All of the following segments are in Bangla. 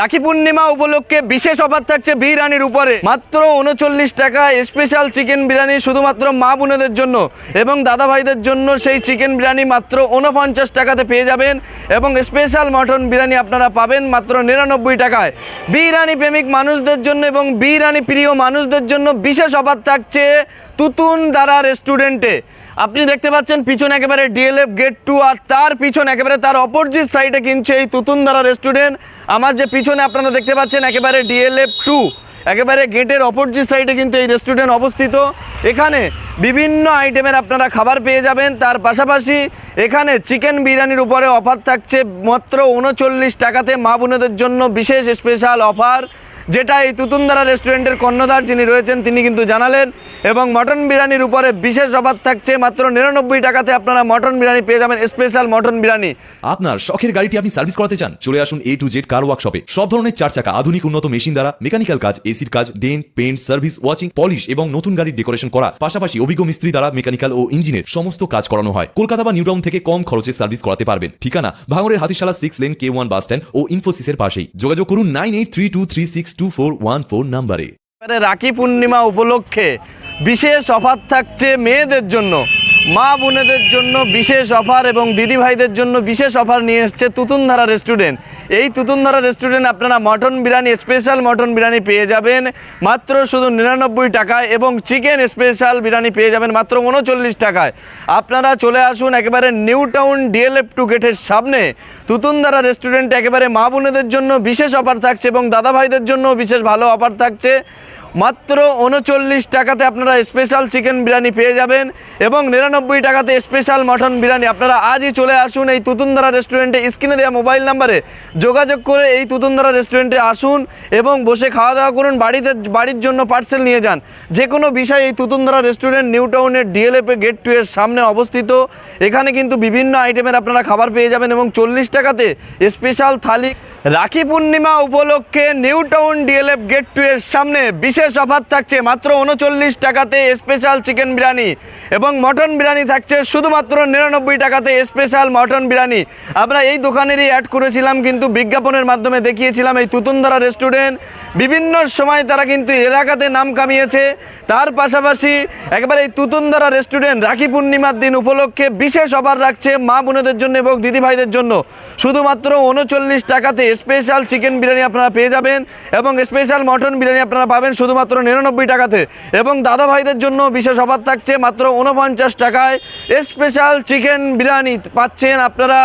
রাখি পূর্ণিমা উপলক্ষে বিশেষ অফার থাকছে বিরিয়ানির উপরে। মাত্র উনচল্লিশ টাকা স্পেশাল চিকেন বিরিয়ানি শুধুমাত্র মা বোনেদের জন্য এবং দাদা ভাইদের জন্য সেই চিকেন বিরিয়ানি মাত্র উনপঞ্চাশ টাকাতে পেয়ে যাবেন এবং স্পেশাল মটন বিরিয়ানি আপনারা পাবেন মাত্র নিরানব্বই টাকায়। বিরিয়ানি প্রেমিক মানুষদের জন্য এবং বিরিয়ানি প্রিয় মানুষদের জন্য বিশেষ অফার থাকছে তুতুন দ্বারা রেস্টুরেন্টে। আপনি দেখতে পাচ্ছেন পিছনে একেবারে ডিএলএফ গেট টু আর তার পিছনে একেবারে তার অপোজিট সাইডে কিনছে এই তুতুনধারা রেস্টুরেন্ট। আমার যে পিছনে আপনারা দেখতে পাচ্ছেন একেবারে ডিএলএফ টু, একেবারে গেটের অপোজিট সাইডে কিন্তু এই রেস্টুরেন্ট অবস্থিত। এখানে বিভিন্ন আইটেমের আপনারা খাবার পেয়ে যাবেন। তার পাশাপাশি এখানে চিকেন বিরিয়ানির উপরে অফার থাকছে মাত্র উনচল্লিশ টাকাতে মা বোনেদের জন্য বিশেষ স্পেশাল অফার। যেটা এই তুতুনদারা রেস্টুরেন্টের কর্ণধার যিনি রয়েছেন, তিনি কিন্তু জানালেন। এবং মটন বিরিয়ানির উপরে বিশেষ অফার থাকছে মাত্র নিরানব্বই টাকাতে আপনারা মটন বিরিয়ানি পেয়ে যাবেন স্পেশাল মটন বিরিয়ানি। আপনার শখের গাড়িটি আপনি সার্ভিস করাতে চান, চলে আসুন এ টু জেড কার ওয়ার্কশপে সব ধরনের চার চাকা আধুনিক উন্নত মেশিন দ্বারা মেকানিক্যাল কাজ এসির কাজ dent paint service washing polish এবং নতুন গাড়ির ডেকোরেশন করা। পাশাপাশি অভিজ্ঞ মিস্ত্রি দ্বারা মেকানিক্যাল ও ইঞ্জিনের সমস্ত কাজ করানো হয়। কলকাতা বা নিউটাউন থেকে কম খরচে সার্ভিস করাতে পারবেন। ঠিকানা, ভাঙড়ের Hatishala six lane K one bus stand ও ইনফোসিসের পাশেই। যোগাযোগ করুন nine eight three two three six two four one four নাম্বারে রাখি পূর্ণিমা উপলক্ষে বিশেষ অফার থাকছে মেয়েদের জন্য। মা বোনেদের জন্য বিশেষ অফার এবং দিদি ভাইদের জন্য বিশেষ অফার নিয়ে এসছে তুতুনধারা রেস্টুরেন্ট। এই তুতুনধারা রেস্টুরেন্ট আপনারা mutton biryani special mutton biryani পেয়ে যাবেন। মাত্র শুধু নিরানব্বই টাকায় এবং চিকেন স্পেশাল বিরিয়ানি পেয়ে যাবেন মাত্র উনচল্লিশ টাকায়। আপনারা চলে আসুন একেবারে নিউ টাউন ডিএলএফ টু গেটের সামনে। তুতুনধারা রেস্টুরেন্টে একেবারে মা বোনেদের জন্য বিশেষ অফার থাকছে এবং দাদা ভাইদের জন্য বিশেষ ভালো অফার থাকছে। মাত্র উনচল্লিশ টাকাতে আপনারা স্পেশাল চিকেন বিরিয়ানি পেয়ে যাবেন এবং নিরানব্বই টাকাতে স্পেশাল মটন বিরিয়ানি। আপনারা আজই চলে আসুন এই তুতুনধারা রেস্টুরেন্টে স্ক্রিনে দেওয়া মোবাইল নাম্বারে যোগাযোগ করে এই তুতুনধারা রেস্টুরেন্টে আসুন এবং বসে খাওয়া দাওয়া করুন, বাড়িতে, বাড়ির জন্য পার্সেল নিয়ে যান। যে কোনো বিষয় এই তুতুনধারা রেস্টুরেন্ট নিউ টাউনের ডিএলএফে গেট টু এর সামনে অবস্থিত, এখানে কিন্তু বিভিন্ন আইটেমের আপনারা খাবার পেয়ে যাবেন এবং চল্লিশ টাকাতে স্পেশাল থালি রাখি পূর্ণিমা উপলক্ষে New Town DLF gate two এর সামনে বিশেষ অফার থাকছে মাত্র উনচল্লিশ টাকাতে স্পেশাল চিকেন বিরিয়ানি এবং মটন বিরিয়ানি থাকছে শুধুমাত্র নিরানব্বই টাকাতে স্পেশাল মটন বিরিয়ানি। আমরা এই দোকানেরই অ্যাড করেছিলাম, কিন্তু বিজ্ঞাপনের মাধ্যমে দেখিয়েছিলাম এই তুতুনধারা রেস্টুরেন্ট বিভিন্ন সময় তারা কিন্তু এলাকাতে নাম কামিয়েছে। তার পাশাপাশি একবার এই তুতুনধারা রেস্টুরেন্ট রাখি পূর্ণিমার দিন উপলক্ষে বিশেষ অফার রাখছে মা বোনেদের জন্য এবং দিদি ভাইদের জন্য। শুধুমাত্র উনচল্লিশ টাকাতে স্পেশাল চিকেন বিরিয়ানি আপনারা পেয়ে যাবেন এবং স্পেশাল মটন বিরিয়ানি আপনারা পাবেন শুধুমাত্র নিরানব্বই টাকাতে। এবং দাদা ভাইদের জন্য বিশেষ অফার থাকছে মাত্র উনপঞ্চাশ টাকায় স্পেশাল চিকেন বিরিয়ানি পাচ্ছেন আপনারা।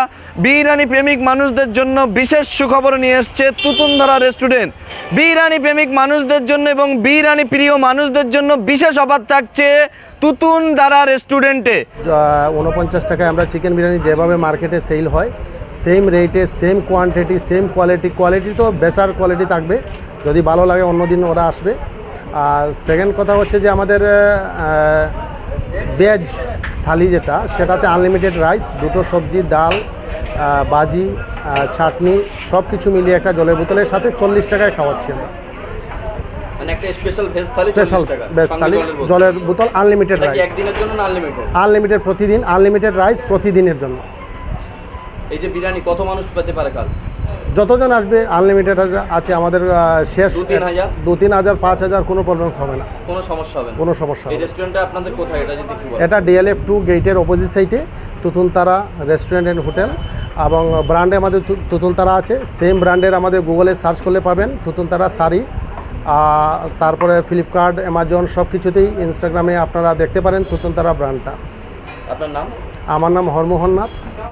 বিরিয়ানি প্রেমিক মানুষদের জন্য বিশেষ সুখবর নিয়ে এসছে তুতুনধারা রেস্টুরেন্ট বিরিয়ানি প্রেমিক মানুষদের জন্য এবং বিরিয়ানি প্রিয় মানুষদের জন্য বিশেষ অফার থাকছে তুতুন দ্বারা রেস্টুরেন্টে উনপঞ্চাশ টাকায় আমরা চিকেন বিরিয়ানি যেভাবে মার্কেটে সেল হয় সেম রেটে same quantity same quality quality তো বেটার কোয়ালিটি থাকবে। যদি ভালো লাগে অন্যদিন ওরা আসবে। আর সেকেন্ড কথা হচ্ছে যে আমাদের ভেজ থালি যেটা সেটাতে আনলিমিটেড রাইস দুটো সবজি ডাল বাজি চাটনি সব কিছু মিলিয়ে একটা জলের বোতলের সাথে চল্লিশ টাকায় খাওয়াচ্ছি আমরা। মানে স্পেশাল ভেজ থালি স্পেশাল 40 টাকা বেশ সঙ্গে থালি জলের বোতল। আনলিমিটেড রাইস আনলিমিটেড প্রতিদিন আনলিমিটেড রাইস প্রতিদিনের জন্য। এই যে বিরিয়ানি কত মানুষ পেতে পারে কাল? যতজন আসবে আনলিমিটেড আছে আমাদের শেষ দু তিন হাজার? পাঁচ হাজার কোনো প্রবলেম হবে না। কোনো সমস্যা হবে না? কোনো সমস্যা এই রেস্টুরেন্টটা আপনাদের কোথায়? এটা যদি একটু এটা ডিএলএফ টু গেটের অপোজিট সাইডে তুতুনতারা রেস্টুরেন্ট অ্যান্ড হোটেল এবং ব্র্যান্ডে আমাদের তুতুনতারা আছে। সেম ব্র্যান্ডের আমাদের গুগলে সার্চ করলে পাবেন তুতুনতারা শাড়ি। তারপরে ফ্লিপকার্ট অ্যামাজন সব কিছুতেই ইনস্টাগ্রামে আপনারা দেখতে পারেন তুতুনতারা ব্র্যান্ডটা আপনার নাম? আমার নাম হরমোহন নাথ।